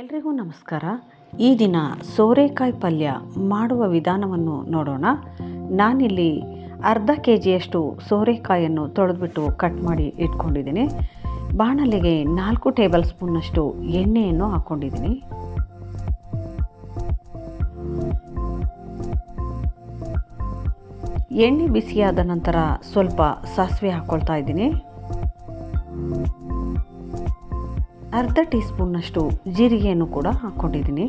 ಎಲ್ರಿಗೂ ನಮಸ್ಕಾರ. ಈ ದಿನ ಸೋರೆಕಾಯಿ ಪಲ್ಯ ಮಾಡುವ ವಿಧಾನವನ್ನು ನೋಡೋಣ. ನಾನಿಲ್ಲಿ ಅರ್ಧ ಕೆ ಜಿಯಷ್ಟು ಸೋರೆಕಾಯಿಯನ್ನು ತೊಳೆದ್ಬಿಟ್ಟು ಕಟ್ ಮಾಡಿ ಇಟ್ಕೊಂಡಿದ್ದೀನಿ. ಬಾಣಲೆಗೆ ನಾಲ್ಕು ಟೇಬಲ್ ಸ್ಪೂನ್ನಷ್ಟು ಎಣ್ಣೆಯನ್ನು ಹಾಕ್ಕೊಂಡಿದ್ದೀನಿ. ಎಣ್ಣೆ ಬಿಸಿಯಾದ ನಂತರ ಸ್ವಲ್ಪ ಸಾಸಿವೆ ಹಾಕ್ಕೊಳ್ತಾ ಇದ್ದೀನಿ. ಅರ್ಧ ಟೀ ಸ್ಪೂನ್ನಷ್ಟು ಜೀರಿಗೆಯನ್ನು ಕೂಡ ಹಾಕ್ಕೊಂಡಿದ್ದೀನಿ.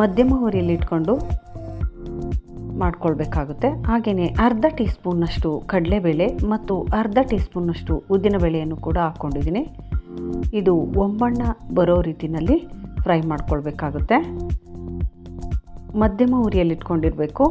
ಮಧ್ಯಮ ಹುರಿಯಲ್ಲಿ ಇಟ್ಕೊಂಡು ಮಾಡ್ಕೊಳ್ಬೇಕಾಗುತ್ತೆ. ಹಾಗೆಯೇ ಅರ್ಧ ಟೀ ಸ್ಪೂನ್ನಷ್ಟು ಕಡಲೆಬೇಳೆ ಮತ್ತು ಅರ್ಧ ಟೀ ಸ್ಪೂನ್ನಷ್ಟು ಉದ್ದಿನಬೇಳೆಯನ್ನು ಕೂಡ ಹಾಕ್ಕೊಂಡಿದ್ದೀನಿ. ಇದು ಒಂಬಣ್ಣ ಬರೋ ರೀತಿಯಲ್ಲಿ ಫ್ರೈ ಮಾಡ್ಕೊಳ್ಬೇಕಾಗುತ್ತೆ. ಮಧ್ಯಮ ಉರಿಯಲ್ಲಿ ಇಟ್ಕೊಂಡಿರಬೇಕು.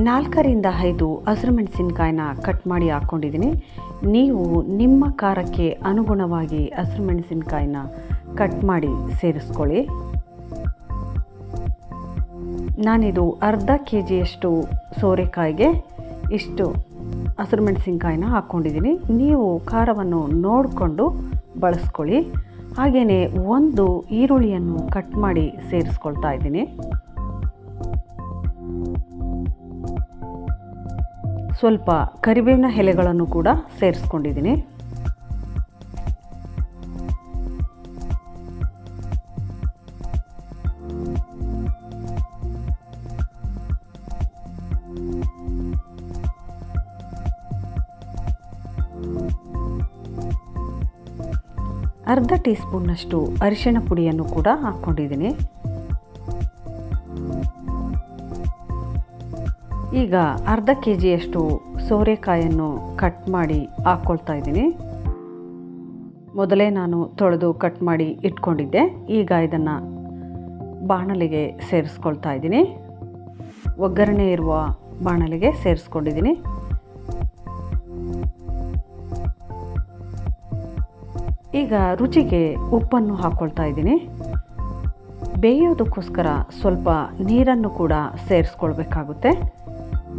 ನಾಲ್ಕರಿಂದ ಐದು ಹಸಿರು ಕಟ್ ಮಾಡಿ ಹಾಕ್ಕೊಂಡಿದ್ದೀನಿ. ನೀವು ನಿಮ್ಮ ಖಾರಕ್ಕೆ ಅನುಗುಣವಾಗಿ ಹಸಿರು ಮೆಣಸಿನ್ಕಾಯಿನ ಕಟ್ ಮಾಡಿ ಸೇರಿಸ್ಕೊಳ್ಳಿ. ನಾನಿದು ಅರ್ಧ ಕೆ ಜಿಯಷ್ಟು ಸೋರೆಕಾಯಿಗೆ ಇಷ್ಟು ಹಸಿರು ಮೆಣಸಿನ್ಕಾಯಿನ ಹಾಕ್ಕೊಂಡಿದ್ದೀನಿ. ನೀವು ಖಾರವನ್ನು ನೋಡಿಕೊಂಡು ಬಳಸ್ಕೊಳ್ಳಿ. ಹಾಗೆಯೇ ಒಂದು ಈರುಳ್ಳಿಯನ್ನು ಕಟ್ ಮಾಡಿ ಸೇರಿಸ್ಕೊಳ್ತಾ ಇದ್ದೀನಿ. ಸ್ವಲ್ಪ ಕರಿಬೇವಿನ ಎಲೆಗಳನ್ನು ಕೂಡ ಸೇರಿಸ್ಕೊಂಡಿದ್ದೀನಿ. ಅರ್ಧ ಟೀ ಸ್ಪೂನ್ನಷ್ಟು ಅರಿಶಿಣ ಪುಡಿಯನ್ನು ಕೂಡ ಹಾಕ್ಕೊಂಡಿದ್ದೀನಿ. ಈಗ ಅರ್ಧ ಕೆ ಜಿಯಷ್ಟು ಸೋರೆಕಾಯನ್ನು ಕಟ್ ಮಾಡಿ ಹಾಕ್ಕೊಳ್ತಾ ಇದ್ದೀನಿ. ಮೊದಲೇ ನಾನು ತೊಳೆದು ಕಟ್ ಮಾಡಿ ಇಟ್ಕೊಂಡಿದ್ದೆ. ಈಗ ಇದನ್ನು ಬಾಣಲೆಗೆ ಸೇರಿಸ್ಕೊಳ್ತಾ ಇದ್ದೀನಿ. ಒಗ್ಗರಣೆ ಇರುವ ಬಾಣಲೆಗೆ ಸೇರಿಸ್ಕೊಂಡಿದ್ದೀನಿ. ಈಗ ರುಚಿಗೆ ಉಪ್ಪನ್ನು ಹಾಕ್ಕೊಳ್ತಾ ಇದ್ದೀನಿ. ಬೇಯೋದಕ್ಕೋಸ್ಕರ ಸ್ವಲ್ಪ ನೀರನ್ನು ಕೂಡ ಸೇರಿಸ್ಕೊಳ್ಬೇಕಾಗುತ್ತೆ.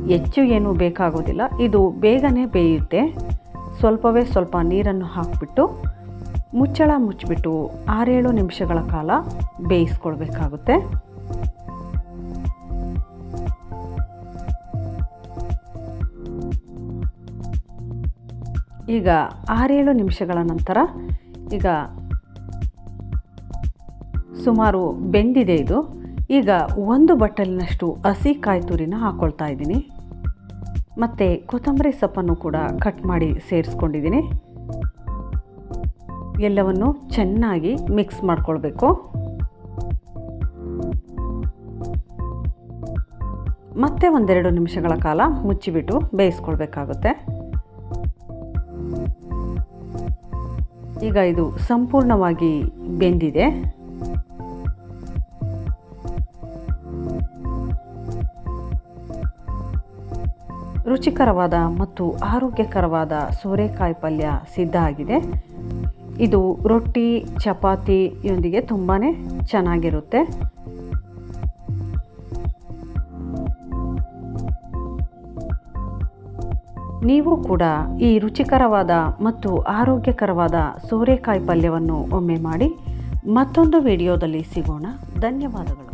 ಹೆಚ್ಚು ಏನೂ ಬೇಕಾಗೋದಿಲ್ಲ. ಇದು ಬೇಗನೆ ಬೇಯುತ್ತೆ. ಸ್ವಲ್ಪವೇ ಸ್ವಲ್ಪ ನೀರನ್ನು ಹಾಕಿಬಿಟ್ಟು ಮುಚ್ಚಳ ಮುಚ್ಚಿಬಿಟ್ಟು ಆರೇಳು ನಿಮಿಷಗಳ ಕಾಲ ಬೇಯಿಸ್ಕೊಳ್ಬೇಕಾಗುತ್ತೆ. ಈಗ ಆರೇಳು ನಿಮಿಷಗಳ ನಂತರ ಈಗ ಸುಮಾರು ಬೆಂದಿದೆ ಇದು. ಈಗ ಒಂದು ಬಟ್ಟಲಿನಷ್ಟು ಹಸಿ ಕಾಯಿ ತುರಿನ ಹಾಕ್ಕೊಳ್ತಾ ಇದ್ದೀನಿ. ಮತ್ತು ಕೊತ್ತಂಬರಿ ಸೊಪ್ಪನ್ನು ಕೂಡ ಕಟ್ ಮಾಡಿ ಸೇರಿಸ್ಕೊಂಡಿದ್ದೀನಿ. ಎಲ್ಲವನ್ನು ಚೆನ್ನಾಗಿ ಮಿಕ್ಸ್ ಮಾಡ್ಕೊಳ್ಬೇಕು. ಮತ್ತೆ ಒಂದೆರಡು ನಿಮಿಷಗಳ ಕಾಲ ಮುಚ್ಚಿಬಿಟ್ಟು ಬೇಯಿಸ್ಕೊಳ್ಬೇಕಾಗುತ್ತೆ. ಈಗ ಇದು ಸಂಪೂರ್ಣವಾಗಿ ಬೆಂದಿದೆ. ರುಚಿಕರವಾದ ಮತ್ತು ಆರೋಗ್ಯಕರವಾದ ಸೋರೆಕಾಯಿ ಪಲ್ಯ ಸಿದ್ಧ ಆಗಿದೆ. ಇದು ರೊಟ್ಟಿ ಚಪಾತಿಯೊಂದಿಗೆ ತುಂಬಾ ಚೆನ್ನಾಗಿರುತ್ತೆ. ನೀವು ಕೂಡ ಈ ರುಚಿಕರವಾದ ಮತ್ತು ಆರೋಗ್ಯಕರವಾದ ಸೋರೆಕಾಯಿ ಪಲ್ಯವನ್ನು ಒಮ್ಮೆ ಮಾಡಿ ಮತ್ತೊಂದು ವಿಡಿಯೋದಲ್ಲಿ ಸಿಗೋಣ. ಧನ್ಯವಾದಗಳು.